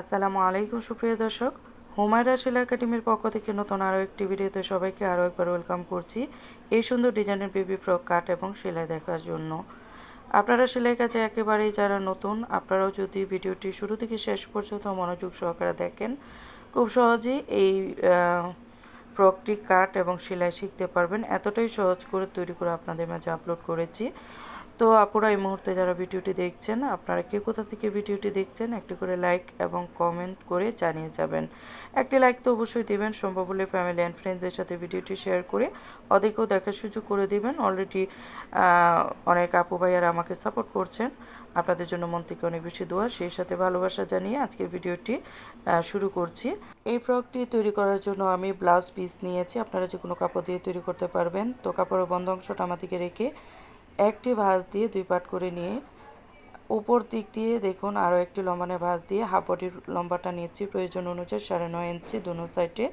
আসসালামু আলাইকুম, সুপ্রিয় দর্শক। হুমায়রা শিলা একাডেমির পক্ষ থেকে নতুন আরও একটি ভিডিওতে সবাইকে আরও একবার ওয়েলকাম করছি। এই সুন্দর ডিজাইনের বেবি ফ্রক কাট এবং সেলাই দেখার জন্য। আপনারা সেলাই কাজে একেবারেই যারা নতুন, আপনারাও যদি ভিডিওটি শুরু থেকে শেষ পর্যন্ত মনোযোগ সহকারে দেখেন, খুব সহজেই এই ফ্রকটি কাট এবং সেলাই শিখতে পারবেন। এতটাই সহজ করে তৈরি করে আপনাদের মাঝে আপলোড করেছি। তো আপুরা এই মুহূর্তে যারা ভিডিওটি দেখছেন, আপনারা কে কোথা থেকে ভিডিওটি দেখছেন, একটি করে লাইক এবং কমেন্ট করে জানিয়ে যাবেন। একটি লাইক তো অবশ্যই দিবেন, সম্ভব হলে ফ্যামিলি অ্যান্ড ফ্রেন্ডসদের সাথে ভিডিওটি শেয়ার করে ওদেরকেও দেখার সুযোগ করে দিবেন। অলরেডি অনেক আপু ভাইয়ারা আমাকে সাপোর্ট করছেন। আপনাদের জন্য মন থেকে অনেক বেশি দোয়া, সেই সাথে ভালোবাসা জানিয়ে আজকের ভিডিওটি শুরু করছি। এই ফ্রকটি তৈরি করার জন্য আমি ব্লাউজ পিস নিয়েছি। আপনারা যে কোনো কাপড় দিয়ে তৈরি করতে পারবেন। তো কাপড়ের বন্ধ অংশটা আমার দিকে রেখে একটি ভাঁজ দিয়ে দুই পাট করে নিয়ে উপর দিক দিয়ে দেখুন আরও একটি লম্বানে ভাঁজ দিয়ে হাফ লম্বাটা নিচ্ছি প্রয়োজন অনুযায়ী সাড়ে নয় ইঞ্চি দুনো সাইডে।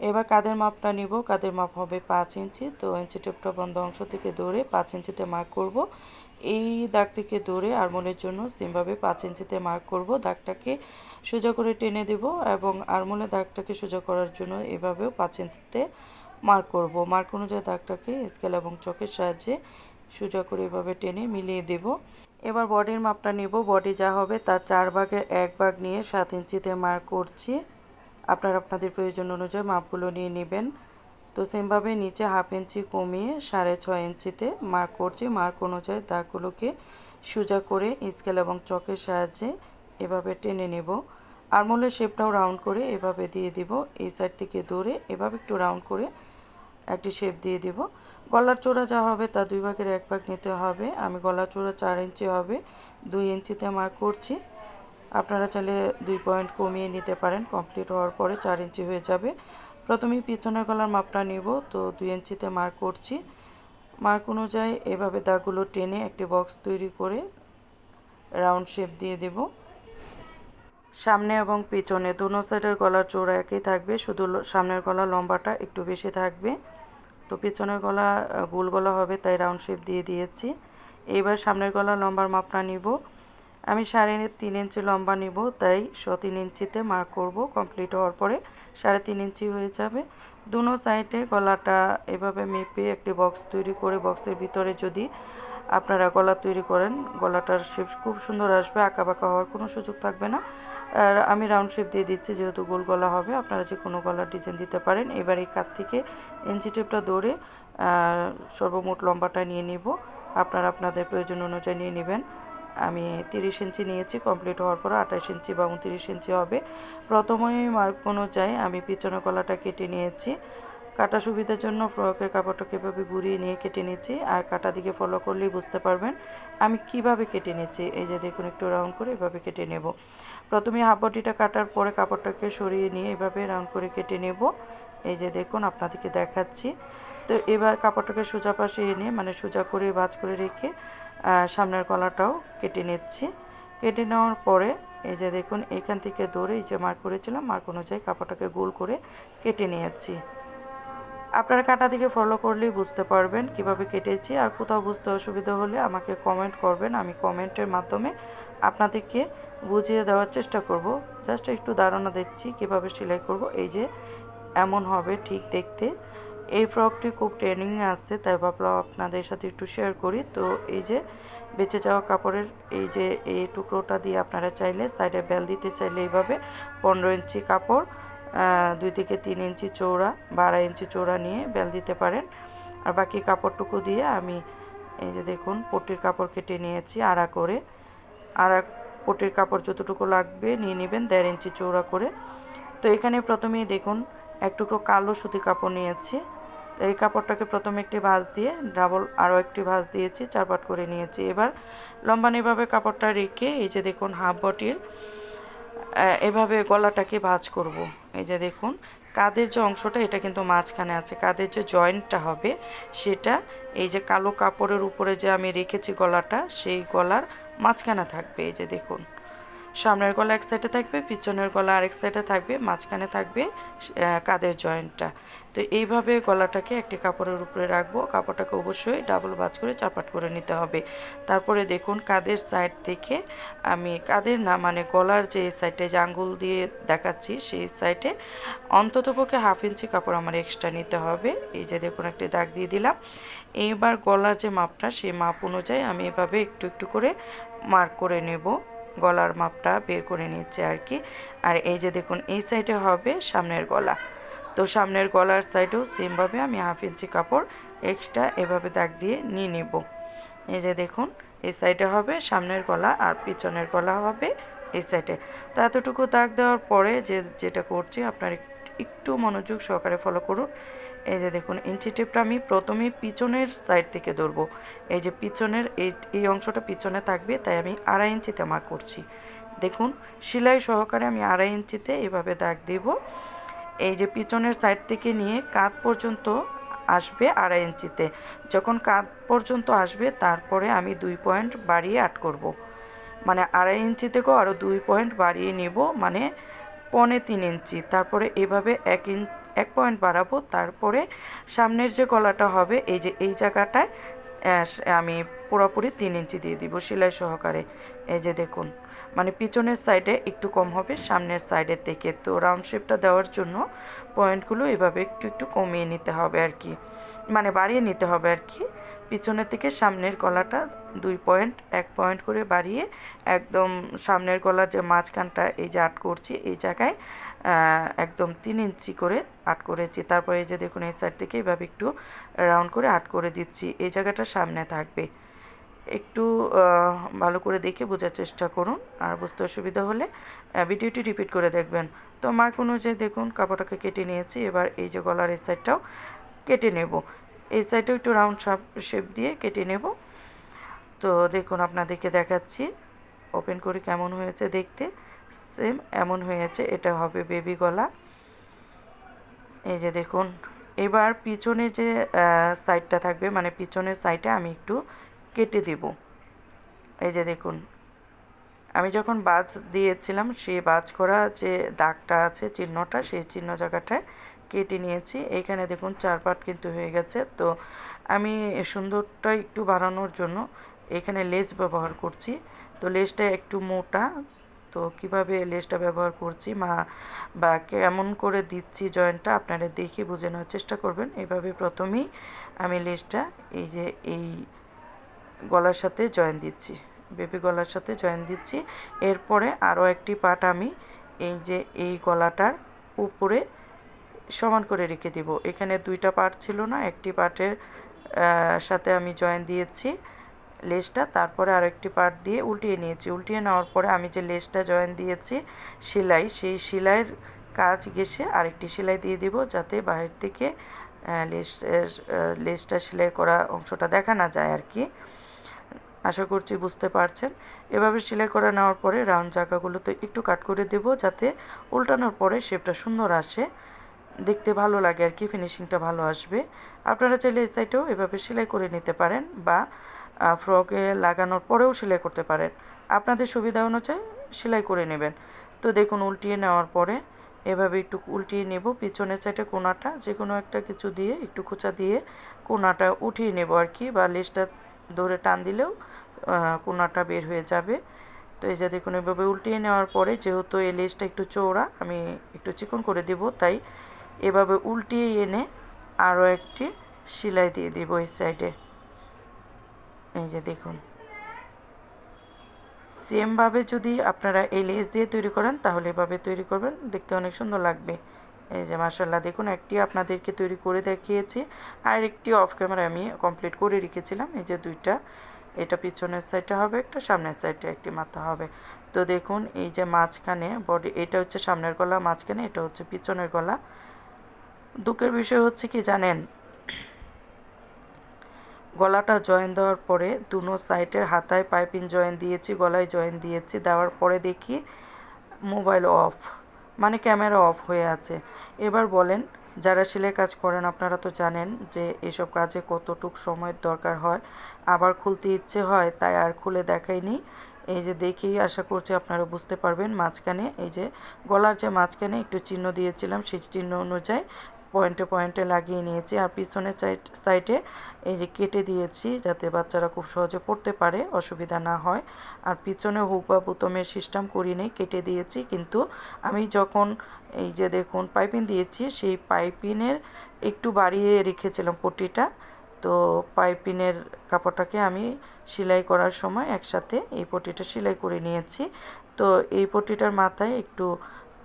এবার কাদের মাপটা নিব? কাদের মাপ হবে পাঁচ ইঞ্চি। তো ইঞ্চি টেপটা বন্ধ অংশ থেকে দৌড়ে পাঁচ ইঞ্চিতে মার্ক করব। এই দাগ থেকে দৌড়ে আরমোলের জন্য সেমভাবে পাঁচ ইঞ্চিতে মার্ক করব। দাগটাকে সোজা করে টেনে দেব এবং আরমোলের দাগটাকে সোজা করার জন্য এভাবেও পাঁচ ইঞ্চিতে মার্ক করব। মার্ক অনুযায়ী দাগটাকে স্কেল এবং চকের সাহায্যে সোজা করে এভাবে টেনে মিলিয়ে দেব। এবার বডির মাপটা নেব। বডি যা হবে তার চার ভাগের এক ভাগ নিয়ে সাত ইঞ্চিতে মার্ক করছি। আপনারা আপনাদের প্রয়োজন অনুযায়ী মাপগুলো নিয়ে নেবেন। তো সেমভাবে নিচে হাফ ইঞ্চি কমিয়ে সাড়ে ছয় ইঞ্চিতে মার্ক করছি। মার্ক অনুযায়ী দাগগুলোকে সোজা করে স্কেল এবং চকের সাহায্যে এভাবে টেনে নেব। আরমোলের শেপটাও রাউন্ড করে এভাবে দিয়ে দিব। এই সাইড থেকে দৌড়ে এভাবে একটু রাউন্ড করে একটি শেপ দিয়ে দিব। গলার চোড়া যা হবে তা দুই ভাগের এক ভাগ নিতে হবে। আমি গলার চোড়া চার ইঞ্চি হবে, দুই ইঞ্চিতে মার্ক করছি। আপনারা চাইলে দুই পয়েন্ট কমিয়ে নিতে পারেন কমপ্লিট হওয়ার পরে চার ইঞ্চি হয়ে যাবে। প্রথমেই পিছনের গলার মাপটা নিব, তো দুই ইঞ্চিতে মার্ক করছি। মার্ক অনুযায়ী এভাবে দাগগুলো টেনে একটি বক্স তৈরি করে রাউন্ড শেপ দিয়ে দেব। সামনে এবং পিছনে, দুনো সাইডের গলার চৌড়া একই থাকবে, শুধু সামনের গলা লম্বাটা একটু বেশি থাকবে। তো পেছনের গলা গোল গলা হবে, তাই রাউন্ড শেপ দিয়ে দিয়েছি। এবার সামনের গলা লম্বার মাপটা নিব। আমি সাড়ে তিন ইঞ্চি লম্বা নিব, তাই শ তিন ইঞ্চিতে মার্ক করব কমপ্লিট হওয়ার পরে সাড়ে তিন ইঞ্চি হয়ে যাবে। দুনো সাইডে গলাটা এভাবে মেপে একটি বক্স তৈরি করে বক্সের ভিতরে যদি আপনারা গলা তৈরি করেন, গলাটার শেপ খুব সুন্দর আসবে আঁকা বাঁকা হওয়ার কোনো সুযোগ থাকবে না। আর আমি রাউন্ড শেপ দিয়ে দিচ্ছি, যেহেতু গোল গলা হবে, আপনারা যে কোনো গলার ডিজাইন দিতে পারেন। এবার এই কাত থেকে ইঞ্চি টেপটা দৌড়ে সর্বমোট লম্বাটা নিয়ে নিব। আপনারা আপনাদের প্রয়োজন অনুযায়ী নিয়ে নেবেন। আমি তিরিশ ইঞ্চি নিয়েছি কমপ্লিট হওয়ার পর আঠাশ ইঞ্চি বা উনত্রিশ ইঞ্চি হবে। প্রথমেই মার্ক অনুযায়ী আমি পিছনের গলাটা কেটে নিয়েছি। কাটা সুবিধার জন্য ফ্রকের কাপড়টাকে এভাবে ঘুরিয়ে নিয়ে কেটে নিচ্ছি আর কাটা দিকে ফলো করলেই বুঝতে পারবেন আমি কীভাবে কেটে নিচ্ছি এই যে দেখুন, একটু রাউন্ড করে এভাবে কেটে নেব। প্রথমে হাফ বডিটা কাটার পরে কাপড়টাকে সরিয়ে নিয়ে এভাবে রাউন্ড করে কেটে নেব। এই যে দেখুন, আপনাদেরকে দেখাচ্ছি। তো এবার কাপড়টাকে সোজা পাশে এনে মানে সোজা করে ভাজ করে রেখে সামনের গলাটাও কেটে নিচ্ছি। কেটে নেওয়ার পরে এই যে দেখুন, এখান থেকে ধরে এই যে মার্ক করেছিলাম মার্ক অনুযায়ী কাপড়টাকে গোল করে কেটে নিয়েছি। আপনারা কাটা দিকে ফলো করলেই বুঝতে পারবেন কীভাবে কেটেছি। আর কোথাও বুঝতে অসুবিধা হলে আমাকে কমেন্ট করবেন, আমি কমেন্টের মাধ্যমে আপনাদেরকে বুঝিয়ে দেওয়ার চেষ্টা করব। জাস্ট একটু ধারণা দিচ্ছি কীভাবে সেলাই করব। এই যে এমন হবে ঠিক দেখতে। এই ফ্রকটি খুব ট্রেনিংয়ে আসছে, তাই ভাবলাম আপনাদের সাথে একটু শেয়ার করি। তো এই যে বেঁচে যাওয়া কাপড়ের এই যে এই টুকরোটা দিয়ে আপনারা চাইলে সাইডে বেল দিতে চাইলে এইভাবে পনেরো ইঞ্চি কাপড় দুই থেকে তিন ইঞ্চি চৌড়া বারো ইঞ্চি চৌড়া নিয়ে বেল দিতে পারেন। আর বাকি কাপড়টুকু দিয়ে আমি এই যে দেখুন পট্টির কাপড় কেটে নিয়েছি আড়া করে। এক পটির কাপড় যতটুকু লাগবে নিয়ে নেবেন দেড় ইঞ্চি চৌড়া করে। তো এখানে প্রথমেই দেখুন এক টুকরো কালো সুতি কাপড় নিয়েছি। তো এই কাপড়টাকে প্রথমে একটি ভাঁজ দিয়ে ডাবল আরও একটি ভাঁজ দিয়েছি চার পাট করে নিয়েছি। এবার লম্বানিভাবে কাপড়টা রেখে এই যে দেখুন হাফ বটির এভাবে গলাটাকে ভাঁজ করব। এই যে দেখুন কাদের যে অংশটা, এটা কিন্তু মাঝখানে আছে। কাদের যে জয়েন্টটা হবে, সেটা এই যে কালো কাপড়ের উপরে যে আমি রেখেছি গলাটা, সেই গলার মাঝখানে থাকবে। এই যে দেখুন সামনের গলা এক সাইডে থাকবে, পিছনের গলা আরেক সাইডে থাকবে, মাঝখানে থাকবে কাদের জয়েন্টটা তো এইভাবে গলাটাকে একটি কাপড়ের উপরে রাখব। কাপড়টাকে অবশ্যই ডাবল বাজ করে চাপাট করে নিতে হবে। তারপরে দেখুন কাদের সাইড থেকে আমি কাদের না মানে গলার যে সাইডে যে আঙ্গুল দিয়ে দেখাচ্ছি, সেই সাইডে অন্ততপক্ষে হাফ ইঞ্চি কাপড় আমার এক্সট্রা নিতে হবে। এই যে দেখুন, একটি দাগ দিয়ে দিলাম। এইবার গলার যে মাপটা, সেই মাপ অনুযায়ী আমি এভাবে একটু একটু করে মার্ক করে নেব। গলার মাপটা বের করে নিচ্ছে আর কি। আর এই যে দেখুন, এই সাইডে হবে সামনের গলা। তো সামনের গলার সাইডেও সেমভাবে আমি হাফ ইঞ্চি কাপড় এক্সট্রা এভাবে দাগ দিয়ে নিয়ে নেব। এই যে দেখুন, এই সাইডে হবে সামনের গলা আর পিছনের গলা হবে এই সাইডে তো এতটুকু দাগ দেওয়ার পরে যে, যেটা করছি, আপনার একটু মনোযোগ সহকারে ফলো করুন। এই যে দেখুন ইঞ্চি টেপটা আমি প্রথমে পিছনের সাইড থেকে ধরবো। এই যে পিছনের, এই এই অংশটা পিছনে থাকবে, তাই আমি আড়াই ইঞ্চিতে মার্ক করছি। দেখুন, সেলাই সহকারে আমি আড়াই ইঞ্চিতে এভাবে দাগ দেব। এই যে পিছনের সাইড থেকে নিয়ে কাঁধ পর্যন্ত আসবে আড়াই ইঞ্চিতে। যখন কাঁধ পর্যন্ত আসবে, তারপরে আমি দুই পয়েন্ট বাড়িয়ে আট করব। মানে আড়াই ইঞ্চি থেকেও আরও দুই পয়েন্ট বাড়িয়ে নেব মানে পনে তিন ইঞ্চি। তারপরে এভাবে এক ইঞ্চ এক পয়েন্ট বাড়াবো। তারপরে সামনের যে গলাটা হবে, এই যে এই জায়গাটায় আমি পুরোপুরি তিন ইঞ্চি দিয়ে দিব সেলাই সহকারে। এই যে দেখুন মানে পিছনের সাইডে একটু কম হবে, সামনের সাইডের থেকে। তো রাউন্ড শেপটা দেওয়ার জন্য পয়েন্টগুলো এভাবে একটু একটু কমিয়ে নিতে হবে আর কি। মানে বাড়িয়ে নিতে হবে আর কি। পিছনের থেকে সামনের গলাটা দুই পয়েন্ট, এক পয়েন্ট করে বাড়িয়ে একদম সামনের গলার যে মাঝখানটা এই যে আট করছি, এই জায়গায় একদম তিন ইঞ্চি করে আট করেছি। তারপরে এই যে দেখুন, এই সাইড থেকে এভাবে একটু রাউন্ড করে আট করে দিচ্ছি। এই জায়গাটা সামনে থাকবে। একটু ভালো করে দেখে বোঝার চেষ্টা করুন। আর বুঝতে অসুবিধা হলে ভিডিওটি রিপিট করে দেখবেন। তো মার্ক অনুযায়ী দেখুন, কাপড়টাকে কেটে নিয়েছি। এবার এই যে গলার এই সাইডটাও কেটে নেব। এই সাইডেও একটু রাউন্ড শাপ শেপ দিয়ে কেটে নেব। তো দেখুন, আপনাদেরকে দেখাচ্ছি। ওপেন করে কেমন হয়েছে দেখতে। সেম এমন হয়েছে, এটা হবে বেবি গলা। এই যে দেখুন, এবার পিছনে যে সাইডটা থাকবে মানে পিছনের সাইডে আমি একটু কেটে দেব। এই যে দেখুন, আমি যখন বাজ দিয়েছিলাম, সেই বাজ করা যে দাগটা আছে, চিহ্নটা, সেই চিহ্ন জায়গাটায় কেটে নিয়েছি। এখানে দেখুন চার পাট কিন্তু হয়ে গেছে। তো আমি সুন্দরটা একটু বাড়ানোর জন্য এখানে লেস ব্যবহার করছি। তো লেসটা একটু মোটা। তো কীভাবে লেসটা ব্যবহার করছি মা, বা কেমন করে দিচ্ছি জয়েন্টটা আপনারা দেখে বুঝে নেওয়ার চেষ্টা করবেন। এভাবে প্রথমেই আমি লেসটা এই যে এই গলার সাথে জয়েন দিচ্ছি। বেবি গলার সাথে জয়েন দিচ্ছি। এরপরে আরও একটি পার্ট আমি এই যে এই গলাটার উপরে সমান করে রেখে দিব। এখানে দুইটা পার্ট ছিল না, একটি পার্টের সাথে আমি জয়েন দিয়েছি লেসটা তারপরে আরেকটি পার্ট দিয়ে উল্টিয়ে নিয়েছি। উল্টিয়ে নেওয়ার পরে আমি যে লেসটা জয়েন দিয়েছি সেলাই, সেই সেলাইয়ের কাজ গেছে আরেকটি সেলাই দিয়ে দিব যাতে বাইরের থেকে লেসের লেসটা সেলাই করা অংশটা দেখা না যায় আর কি। আশা করছি বুঝতে পারছেন। এভাবে সেলাই করে নেওয়ার পরে রাউন্ড জায়গাগুলোতে একটু কাট করে দেব যাতে উল্টানোর পরে শেপটা সুন্দর আসে। দেখতে ভালো লাগে আর কি ফিনিশিংটা ভালো আসবে। আপনারা চাইলে এই সাইডেও এভাবে সেলাই করে নিতে পারেন বা ফ্রকে লাগানোর পরেও সেলাই করতে পারেন। আপনাদের সুবিধা অনুযায়ী সেলাই করে নেবেন। তো দেখুন, উল্টিয়ে নেওয়ার পরে এভাবে একটু উল্টিয়ে নেব। পিছনের সাইডে কোনাটা যে কোনো একটা কিছু দিয়ে, একটু খোঁচা দিয়ে কোনাটা উঠিয়ে নেব আর কি বা লেজটা ধরে টান দিলেও কোনাটা বের হয়ে যাবে। তো এই যে দেখুন, এভাবে উল্টিয়ে নেওয়ার পরে যেহেতু এই লেজটা একটু চৌড়া আমি একটু চিকন করে দেব, তাই এভাবে উল্টিয়ে এনে আরও একটি সেলাই দিয়ে দেবো এই সাইডে। এই যে দেখুন। সেমভাবে যদি আপনারা এই লেস দিয়ে তৈরি করেন, তাহলে এভাবে তৈরি করবেন। দেখতে অনেক সুন্দর লাগবে। এই যে মাসাল্লাহ দেখুন একটি আপনাদেরকে তৈরি করে দেখিয়েছি। আর একটি অফ ক্যামেরা আমি কমপ্লিট করে রেখেছিলাম। এই যে দুইটা, এটা পিছনের সাইডটা হবে, একটা সামনের সাইডে একটি মাথা হবে। তো দেখুন, এই যে মাঝখানে বডি এটা হচ্ছে সামনের গলা, মাঝখানে এটা হচ্ছে পিছনের গলা। দুঃখের বিষয় হচ্ছে কি জানেন? গলাটা জয়েন দেওয়ার পরে দুনো সাইডের হাতায় পাইপিং জয়েন দিয়েছি, গলায় জয়েন দিয়েছি, দেওয়ার পরে দেখি মোবাইল অফ মানে ক্যামেরা অফ হয়ে আছে। এবার বলেন, যারা সেলাই কাজ করেন আপনারা তো জানেন যে এসব কাজে কতটুক সময়ের দরকার হয়। আবার খুলতে ইচ্ছে হয়, তাই আর খুলে দেখাইনি। এই যে দেখেই আশা করছি আপনারা বুঝতে পারবেন, মাঝখানে এই যে গলার যে মাঝখানে একটু চিহ্ন দিয়েছিলাম, সেই চিহ্ন অনুযায়ী পয়েন্টে পয়েন্টে লাগিয়ে নিয়েছি আর পিছনের সাইড এই যে কেটে দিয়েছি যাতে বাচ্চারা খুব সহজে পড়তে পারে, অসুবিধা না হয়। আর পিছনে হুক বা বুতমের সিস্টেম করি নেই, কেটে দিয়েছি। কিন্তু আমি যখন এই যে দেখুন পাইপিং দিয়েছি, সেই পাইপিনের একটু বাড়িয়ে রেখেছিলাম পট্টিটা তো পাইপিনের কাপড়টাকে আমি সেলাই করার সময় একসাথে এই পট্টিটা সেলাই করে নিয়েছি। তো এই পট্টিটার মাথায় একটু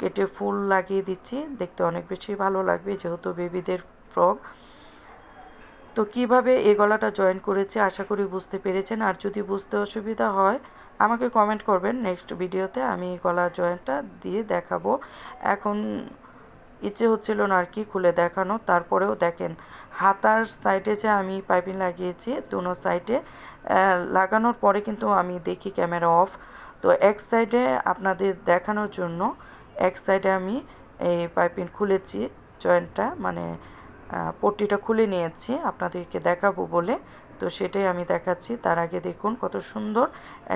কেটে ফুল লাগিয়ে দিচ্ছি। দেখতে অনেক বেশি ভালো লাগবে যেহেতু বেবিদের ফ্রক। তো কীভাবে এই গলাটা জয়েন করেছি আশা করি বুঝতে পেরেছেন। আর যদি বুঝতে অসুবিধা হয়, আমাকে কমেন্ট করবেন। নেক্সট ভিডিওতে আমি গলার জয়েন্টটা দিয়ে দেখাবো। এখন ইচ্ছে হচ্ছিল না আর কি খুলে দেখানো। তারপরেও দেখেন, হাতার সাইডে যে আমি পাইপিং লাগিয়েছি, দুনো সাইডে লাগানোর পরে কিন্তু আমি দেখি ক্যামেরা অফ। তো এক সাইডে আপনাদের দেখানোর জন্য এক সাইডে আমি এই পাইপিং খুলেছি জয়েন্টটা মানে পট্টিটা খুলে নিয়েছি, আপনাদেরকে দেখাবো বলে। তো সেটাই আমি দেখাচ্ছি। তার আগে দেখুন কত সুন্দর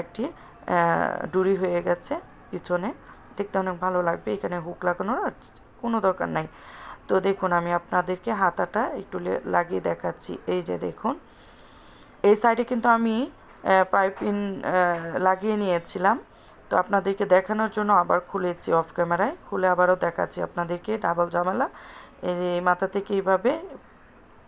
একটি ডুরি হয়ে গেছে পিছনে। দেখতে অনেক ভালো লাগবে, এখানে হুক লাগানোর আর কোনো দরকার নাই। তো দেখুন, আমি আপনাদেরকে হাতাটা একটু লাগিয়ে দেখাচ্ছি। এই যে দেখুন, এই সাইডে কিন্তু আমি পাইপিং লাগিয়ে নিয়েছিলাম। তো আপনাদেরকে দেখানোর জন্য আবার খুলেছি অফ ক্যামেরায় খুলে আবারও দেখাচ্ছি আপনাদেরকে ডাবল জামালা এই মাথা থেকে এইভাবে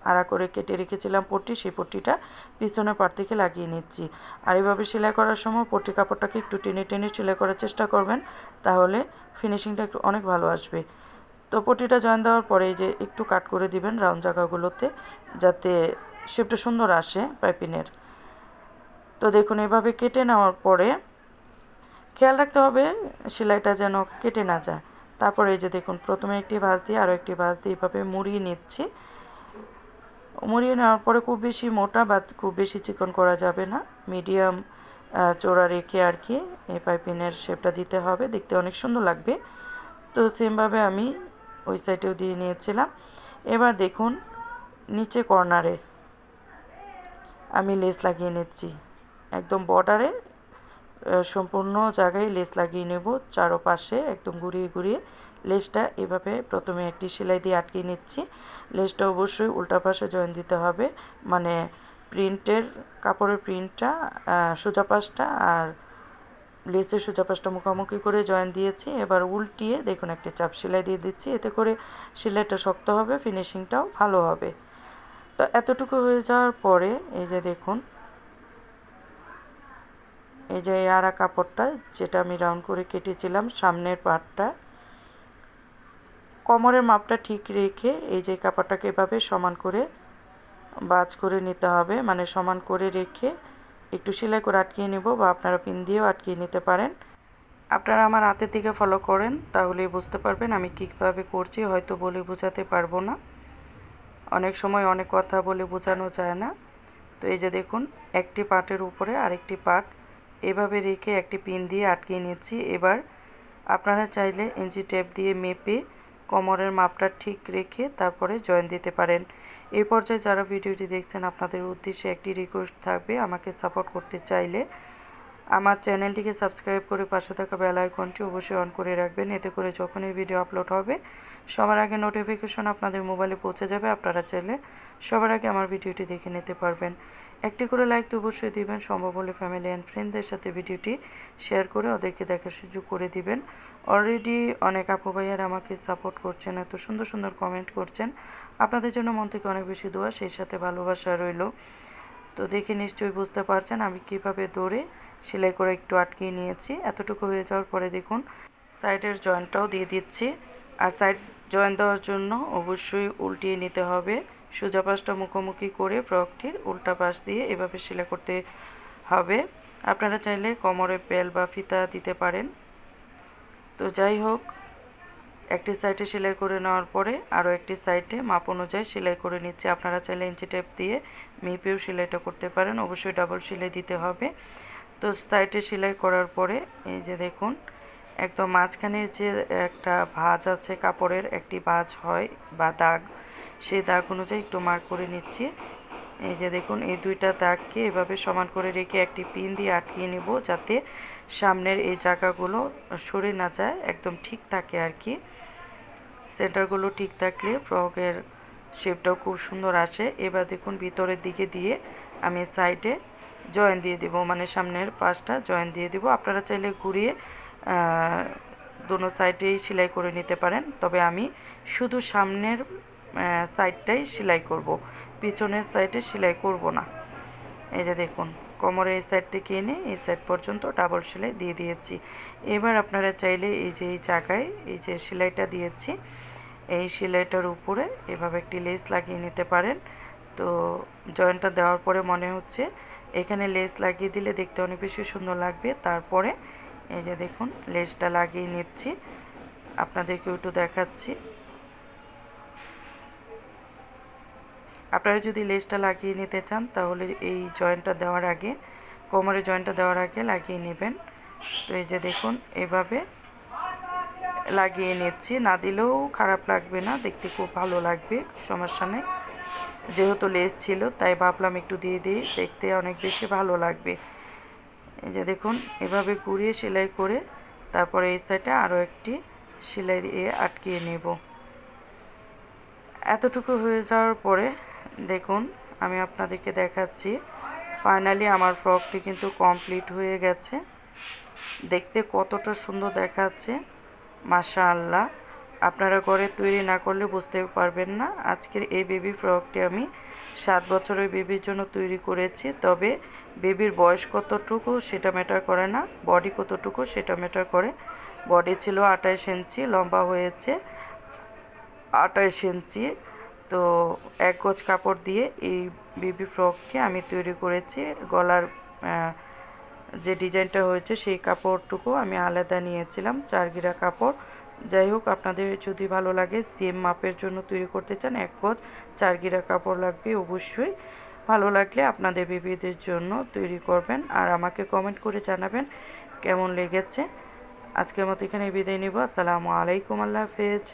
আড়া করে কেটে রেখেছিলাম পট্টি, সেই পট্টিটা পিছনের পার থেকে লাগিয়ে নিচ্ছি। আর এইভাবে সেলাই করার সময় পট্টি কাপড়টাকে একটু টেনে টেনে সেলাই করার চেষ্টা করবেন, তাহলে ফিনিশিংটা একটু অনেক ভালো আসবে। তো পটিটা জয়েন দেওয়ার পরে যে একটু কাট করে দিবেন রাউন্ড জায়গাগুলোতে, যাতে শেপটা সুন্দর আসে পাইপিনের তো দেখুন, এভাবে কেটে নেওয়ার পরে খেয়াল রাখতে হবে, সেলাইটা যেন কেটে না যায়। তারপরে এই যে দেখুন, প্রথমে একটি ভাঁজ দিয়ে আরও একটি ভাঁজ দিয়ে এভাবে মুড়িয়ে নিচ্ছি। মুড়িয়ে নেওয়ার পরে খুব বেশি মোটা বা খুব বেশি চিকন করা যাবে না। মিডিয়াম চোরা রেখে আর কি এই পাইপিনের শেপটা দিতে হবে। দেখতে অনেক সুন্দর লাগবে। তো সেমভাবে আমি ওই সাইডেও দিয়ে নিয়েছিলাম। এবার দেখুন, নিচে কর্নারে আমি লেস লাগিয়ে নিচ্ছি। একদম বর্ডারে সম্পূর্ণ জায়গায় লেস লাগিয়ে নেব। চারোপাশে একদম ঘুরিয়ে ঘুরিয়ে লেসটা এভাবে প্রথমে একটি সেলাই দিয়ে আটকে নিচ্ছি। লেসটা অবশ্যই উল্টা পাশে জয়েন দিতে হবে। মানে প্রিন্টের, কাপড়ের প্রিন্টটা সোজা পাশটা আর লেসের সোজা পাশটা মুখোমুখি করে জয়েন দিয়েছি। এবার উল্টিয়ে দেখুন একটা চাপ সেলাই দিয়ে দিচ্ছি। এতে করে সেলাইটা শক্ত হবে ফিনিশিংটাও ভালো হবে। তো এতটুকু হয়ে যাওয়ার পরে এই যে দেখুন এই যে আরা কাপড়টা, যেটা আমি রাউন্ড করে কেটেছিলাম, সামনের পাটটা। কোমরের মাপটা ঠিক রেখে এই যে কাপড়টাকে এভাবে সমান করে বাজ করে নিতে হবে। মানে সমান করে রেখে একটু সেলাই করে আটকিয়ে নেব বা আপনারা পিন দিয়েও আটকিয়ে নিতে পারেন। আপনারা আমার হাতের দিকে ফলো করেন, তাহলে বুঝতে পারবেন আমি কীভাবে করছি, হয়তো বলে বোঝাতে পারব না। অনেক সময় অনেক কথা বলে বোঝানো যায় না। তো এই যে দেখুন, একটি পাটের উপরে আরেকটি পাট এভাবে রেখে একটি পিন দিয়ে আটকিয়ে নিচ্ছি। এবার আপনারা চাইলে ইঞ্চি টেপ দিয়ে মেপে কোমরের মাপটা ঠিক রেখে তারপরে জয়েন দিতে পারেন। এই পর্যায়ে যারা ভিডিওটি দেখছেন, আপনাদের উদ্দেশ্যে একটি রিকোয়েস্ট থাকবে, আমাকে সাপোর্ট করতে চাইলে আমার চ্যানেলটিকে সাবস্ক্রাইব করে পাশে থাকা বেল আইকনটি অবশ্যই অন করে রাখবেন। এতে করে যখনই ভিডিও আপলোড হবে, সবার আগে নোটিফিকেশন আপনাদের মোবাইলে পৌঁছে যাবে। আপনারা চাইলে সবার আগে আমার ভিডিওটি দেখে নিতে পারবেন। একটি করে লাইক তো অবশ্যই দিবেন। সম্ভব হলে ফ্যামিলি অ্যান্ড ফ্রেন্ডদের সাথে ভিডিওটি শেয়ার করে ওদেরকে দেখার সুযোগ করে দিবেন। অলরেডি অনেক আপু ভাইয়ার আমাকে সাপোর্ট করছেন, এত সুন্দর সুন্দর কমেন্ট করছেন। আপনাদের জন্য মন থেকে অনেক বেশি দোয়া, সেই সাথে ভালোবাসা রইল। তো দেখে নিশ্চয়ই বুঝতে পারছেন আমি কীভাবে দৌড়ে সেলাই করে একটু আটকিয়ে নিয়েছি। এতটুকু হয়ে যাওয়ার পরে দেখুন সাইডের জয়েন্টটাও দিয়ে দিচ্ছি। আর সাইড জয়েন দেওয়ার জন্য অবশ্যই উল্টিয়ে নিতে হবে। সোজা পাশটা মুখোমুখি করে ফ্রকটির উল্টা পাশ দিয়ে এভাবে সেলাই করতে হবে। আপনারা চাইলে কোমরে বেল বা ফিতা দিতে পারেন। তো যাই হোক, একটি সাইডে সেলাই করে নেওয়ার পরে আরও একটি সাইডে মাপ অনুযায়ী সেলাই করে নিচ্ছে। আপনারা চাইলে ইঞ্চি টেপ দিয়ে মেপেও সেলাইটা করতে পারেন। অবশ্যই ডাবল সেলাই দিতে হবে। তো সাইডে সেলাই করার পরে এই যে দেখুন, একদম মাঝখানে যে একটা ভাঁজ আছে, কাপড়ের একটি ভাঁজ হয় বা দাগ সেই দাগ অনুযায়ী একটু মার্ক করে নিচ্ছি। এই যে দেখুন, এই দুইটা দাগকে এভাবে সমান করে রেখে একটি পিন দিয়ে আটকিয়ে নেব যাতে সামনের এই জায়গাগুলো সরে না যায়, একদম ঠিক থাকে আর কি। সেন্টারগুলো ঠিক থাকলে ফ্রকের শেপটাও খুব সুন্দর আসে। এবার দেখুন, ভিতরের দিকে দিয়ে আমি সাইডে জয়েন দিয়ে দেব মানে সামনের পাশটা জয়েন দিয়ে দেব। আপনারা চাইলে ঘুরিয়ে দোনো সাইডেই সেলাই করে নিতে পারেন। তবে আমি শুধু সামনের সাইডটাই সেলাই করব। পিছনের সাইডে সেলাই করব না। এই যে দেখুন কোমরের এই সাইড থেকে এনে এই সাইড পর্যন্ত ডাবল সেলাই দিয়ে দিয়েছি। এবার আপনারা চাইলে এই যে এই জায়গায় এই যে সেলাইটা দিয়েছি, এই সেলাইটার উপরে এভাবে একটি লেস লাগিয়ে নিতে পারেন। তো জয়েন্টটা দেওয়ার পরে মনে হচ্ছে এখানে লেস লাগিয়ে দিলে দেখতে অনেক বেশি সুন্দর লাগবে। তারপরে এই যে দেখুন লেসটা লাগিয়ে নিচ্ছি। আপনাদেরকে একটু দেখাচ্ছি। আপনারা যদি লেসটা লাগিয়ে নিতে চান, তাহলে এই জয়েন্টটা দেওয়ার আগে কোমরে জয়েন্টটা দেওয়ার আগে লাগিয়ে নেবেন। তো এই যে দেখুন, এভাবে লাগিয়ে নিচ্ছি। না দিলেও খারাপ লাগবে না, দেখতে খুব ভালো লাগবে, সমস্যা নেই। যেহেতু লেস ছিল, তাই ভাবলাম একটু দিয়ে দিই, দেখতে অনেক বেশি ভালো লাগবে। এই যে দেখুন, এভাবে ঘুরিয়ে সেলাই করে, তারপরে এই সাইডে আরও একটি সেলাই দিয়ে আটকিয়ে নেব। এতটুকু হয়ে যাওয়ার পরে দেখুন, আমি আপনাদেরকে দেখাচ্ছি। ফাইনালি আমার ফ্রকটি কিন্তু কমপ্লিট হয়ে গেছে। দেখতে কতটা সুন্দর দেখাচ্ছে। মাশা আল্লাহ আপনারা ঘরে তৈরি না করলে বুঝতে পারবেন না। আজকের এই বেবি ফ্রকটি আমি সাত বছরের বেবির জন্য তৈরি করেছি। তবে বেবির বয়স কতটুকু সেটা ম্যাটার করে না। বডি কতটুকু সেটা ম্যাটার করে। বডি ছিল আঠাইশ ইঞ্চি, লম্বা হয়েছে আঠাইশ ইঞ্চি। তো এক গজ কাপড় দিয়ে এই বেবি ফ্রককে আমি তৈরি করেছি। গলার যে ডিজাইনটা হয়েছে সেই কাপড়টুকু আমি আলাদা নিয়েছিলাম, চারগিরা কাপড়। যাই হোক, আপনাদের যদি ভালো লাগে, সেম মাপের জন্য তৈরি করতে চান, এক গজ চারগিরা কাপড় লাগবে অবশ্যই। ভালো লাগলে আপনাদের বেবিদের জন্য তৈরি করবেন আর আমাকে কমেন্ট করে জানাবেন কেমন লেগেছে। আজকের মতো এখানে বিদায় নিব। আসসালামু আলাইকুম, আল্লাহ হাফেজ।